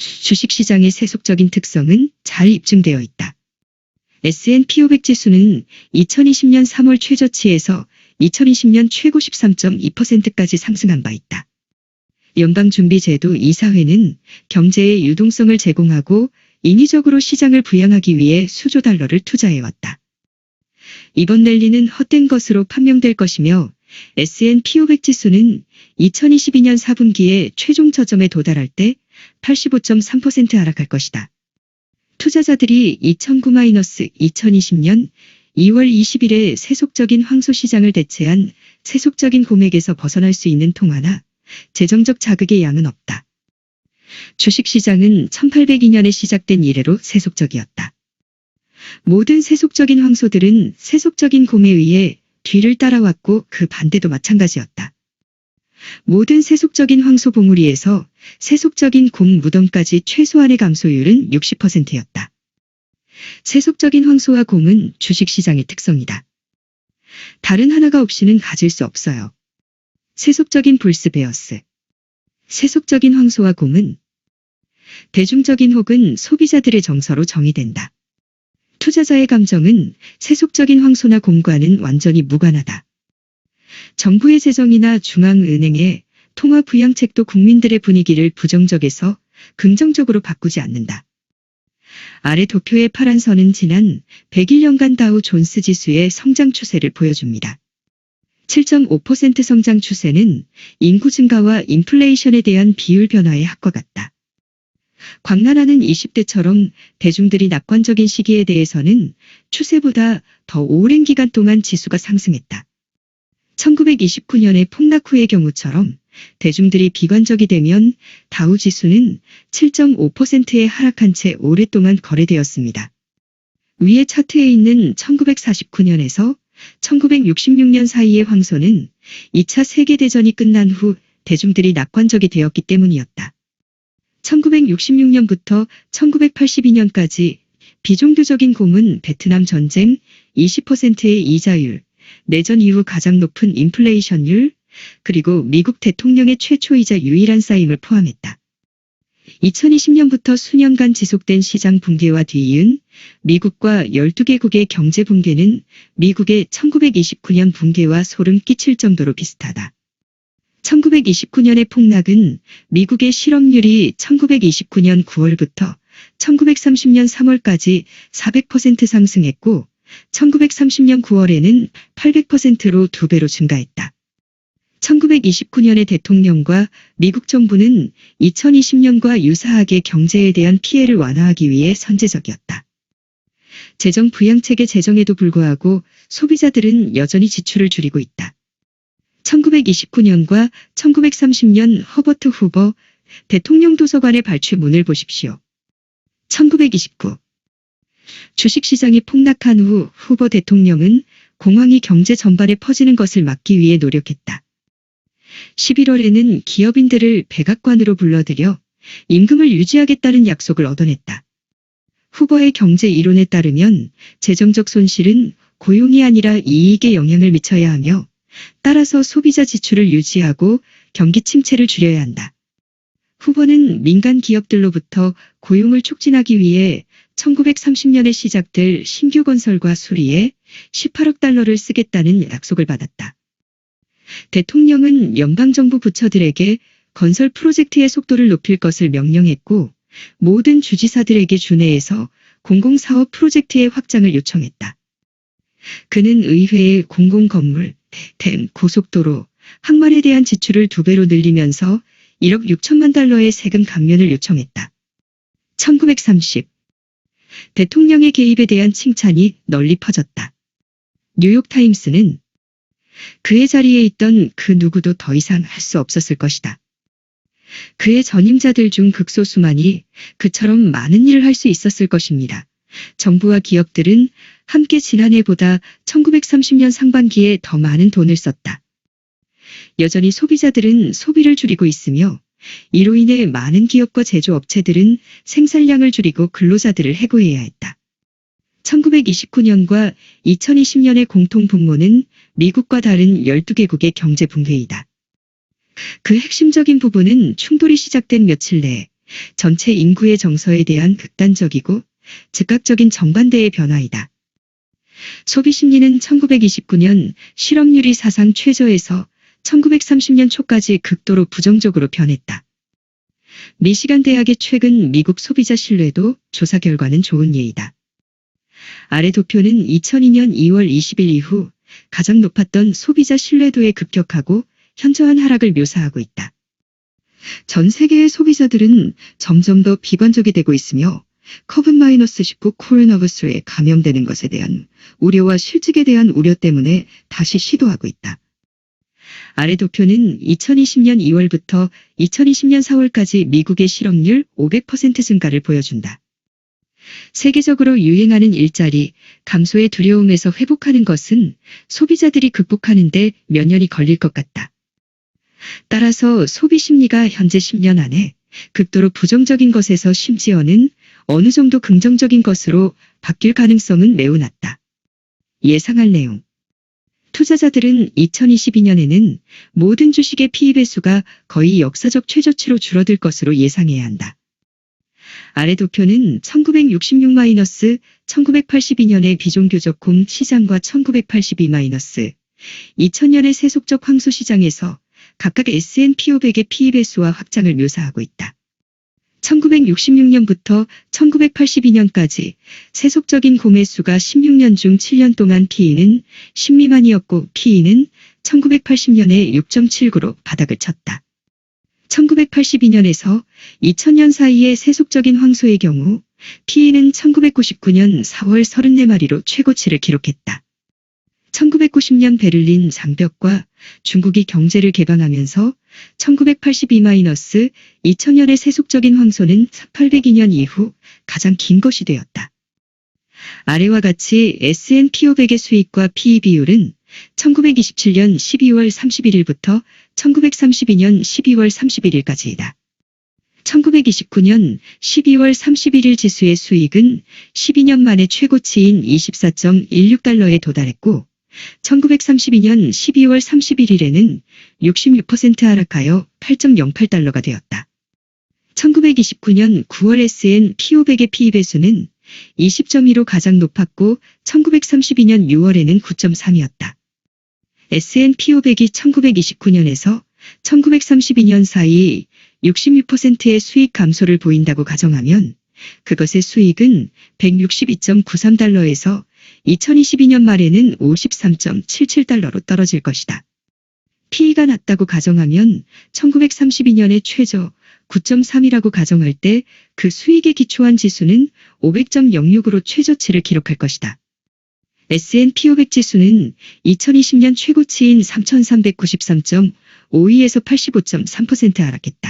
주식시장의 세속적인 특성은 잘 입증되어 있다. S&P 500 지수는 2020년 3월 최저치에서 2020년 최고 13.2%까지 상승한 바 있다. 연방준비제도 이사회는 경제의 유동성을 제공하고 인위적으로 시장을 부양하기 위해 수조 달러를 투자해왔다. 이번 랠리는 헛된 것으로 판명될 것이며 S&P 500 지수는 2022년 4분기에 최종 저점에 도달할 때 85.3% 하락할 것이다. 투자자들이 2009-2020년 2월 20일에 세속적인 황소 시장을 대체한 세속적인 공액에서 벗어날 수 있는 통화나 재정적 자극의 양은 없다. 주식시장은 1802년에 시작된 이래로 세속적이었다. 모든 세속적인 황소들은 세속적인 곰에 의해 뒤를 따라왔고 그 반대도 마찬가지였다. 모든 세속적인 황소 봉우리에서 세속적인 곰 무덤까지 최소한의 감소율은 60%였다. 세속적인 황소와 곰은 주식시장의 특성이다. 다른 하나가 없이는 가질 수 없어요. 세속적인 불스베어스. 세속적인 황소와 곰은 대중적인 혹은 소비자들의 정서로 정의된다. 투자자의 감정은 세속적인 황소나 곰과는 완전히 무관하다. 정부의 재정이나 중앙은행의 통화 부양책도 국민들의 분위기를 부정적에서 긍정적으로 바꾸지 않는다. 아래 도표의 파란 선은 지난 101년간 다우 존스 지수의 성장 추세를 보여줍니다. 7.5% 성장 추세는 인구 증가와 인플레이션에 대한 비율 변화의 합과 같다. 광란하는 20대처럼 대중들이 낙관적인 시기에 대해서는 추세보다 더 오랜 기간 동안 지수가 상승했다. 1929년의 폭락 후의 경우처럼 대중들이 비관적이 되면 다우 지수는 7.5%에 하락한 채 오랫동안 거래되었습니다. 위에 차트에 있는 1949년에서 1966년 사이의 황소는 2차 세계대전이 끝난 후 대중들이 낙관적이 되었기 때문이었다. 1966년부터 1982년까지 비종교적인 곰은 베트남 전쟁 20%의 이자율, 내전 이후 가장 높은 인플레이션율, 그리고 미국 대통령의 최초이자 유일한 쌓임을 포함했다. 2020년부터 수년간 지속된 시장 붕괴와 뒤이은 미국과 12개국의 경제 붕괴는 미국의 1929년 붕괴와 소름 끼칠 정도로 비슷하다. 1929년의 폭락은 미국의 실업률이 1929년 9월부터 1930년 3월까지 400% 상승했고 1930년 9월에는 800%로 두 배로 증가했다. 1929년의 대통령과 미국 정부는 2020년과 유사하게 경제에 대한 피해를 완화하기 위해 선제적이었다. 재정 부양책의 재정에도 불구하고 소비자들은 여전히 지출을 줄이고 있다. 1929년과 1930년 허버트 후버 대통령 도서관의 발췌문을 보십시오. 1929 주식시장이 폭락한 후 후보 대통령은 공황이 경제 전반에 퍼지는 것을 막기 위해 노력했다. 11월에는 기업인들을 백악관으로 불러들여 임금을 유지하겠다는 약속을 얻어냈다. 후보의 경제 이론에 따르면 재정적 손실은 고용이 아니라 이익에 영향을 미쳐야 하며 따라서 소비자 지출을 유지하고 경기 침체를 줄여야 한다. 후보는 민간 기업들로부터 고용을 촉진하기 위해 1930년에 시작될 신규 건설과 수리에 18억 달러를 쓰겠다는 약속을 받았다. 대통령은 연방정부 부처들에게 건설 프로젝트의 속도를 높일 것을 명령했고 모든 주지사들에게 준해해서 공공사업 프로젝트의 확장을 요청했다. 그는 의회의 공공건물, 댐, 고속도로, 항만에 대한 지출을 두 배로 늘리면서 1억 6천만 달러의 세금 감면을 요청했다. 1930 대통령의 개입에 대한 칭찬이 널리 퍼졌다. 뉴욕타임스는 그의 자리에 있던 그 누구도 더 이상 할 수 없었을 것이다. 그의 전임자들 중 극소수만이 그처럼 많은 일을 할 수 있었을 것입니다. 정부와 기업들은 함께 지난해보다 1930년 상반기에 더 많은 돈을 썼다. 여전히 소비자들은 소비를 줄이고 있으며 이로 인해 많은 기업과 제조업체들은 생산량을 줄이고 근로자들을 해고해야 했다. 1929년과 2020년의 공통 분모는 미국과 다른 12개국의 경제 붕괴이다. 그 핵심적인 부분은 충돌이 시작된 며칠 내에 전체 인구의 정서에 대한 극단적이고 즉각적인 정반대의 변화이다. 소비 심리는 1929년 실업률이 사상 최저에서 1930년 초까지 극도로 부정적으로 변했다. 미시간 대학의 최근 미국 소비자 신뢰도 조사 결과는 좋은 예이다. 아래 도표는 2002년 2월 20일 이후 가장 높았던 소비자 신뢰도의 급격하고 현저한 하락을 묘사하고 있다. 전 세계의 소비자들은 점점 더 비관적이 되고 있으며 커브-19 코로나버스에 감염되는 것에 대한 우려와 실직에 대한 우려 때문에 다시 시도하고 있다. 아래 도표는 2020년 2월부터 2020년 4월까지 미국의 실업률 500% 증가를 보여준다. 세계적으로 유행하는 일자리, 감소의 두려움에서 회복하는 것은 소비자들이 극복하는데 몇 년이 걸릴 것 같다. 따라서 소비 심리가 현재 10년 안에 극도로 부정적인 것에서 심지어는 어느 정도 긍정적인 것으로 바뀔 가능성은 매우 낮다. 예상할 내용. 투자자들은 2022년에는 모든 주식의 PE 배수가 거의 역사적 최저치로 줄어들 것으로 예상해야 한다. 아래 도표는 1966-1982년의 비종교적 공 시장과 1982- 2000년의 세속적 황소 시장에서 각각 S&P 500의 PE 배수와 확장을 묘사하고 있다. 1966년부터 1982년까지 세속적인 공매수가 16년 중 7년 동안 PE는 10 미만이었고 PE는 1980년에 6.79로 바닥을 쳤다. 1982년에서 2000년 사이의 세속적인 황소의 경우 PE는 1999년 4월 34마리로 최고치를 기록했다. 1990년 베를린 장벽과 중국이 경제를 개방하면서 1982-2000년의 세속적인 황소는 1802년 이후 가장 긴 것이 되었다. 아래와 같이 S&P 500의 수익과 PE 비율은 1927년 12월 31일부터 1932년 12월 31일까지이다. 1929년 12월 31일 지수의 수익은 12년 만에 최고치인 24.16달러에 도달했고 1932년 12월 31일에는 66% 하락하여 8.08달러가 되었다. 1929년 9월 S&P 500의 PE 배수는 20.2로 가장 높았고 1932년 6월에는 9.3이었다. S&P 500이 1929년에서 1932년 사이 66%의 수익 감소를 보인다고 가정하면 그것의 수익은 162.93달러에서 2022년 말에는 53.77달러로 떨어질 것이다. PE가 낮다고 가정하면 1932년의 최저 9.3이라고 가정할 때 그 수익에 기초한 지수는 500.06으로 최저치를 기록할 것이다. S&P 500 지수는 2020년 최고치인 3,393.52에서 85.3% 하락했다.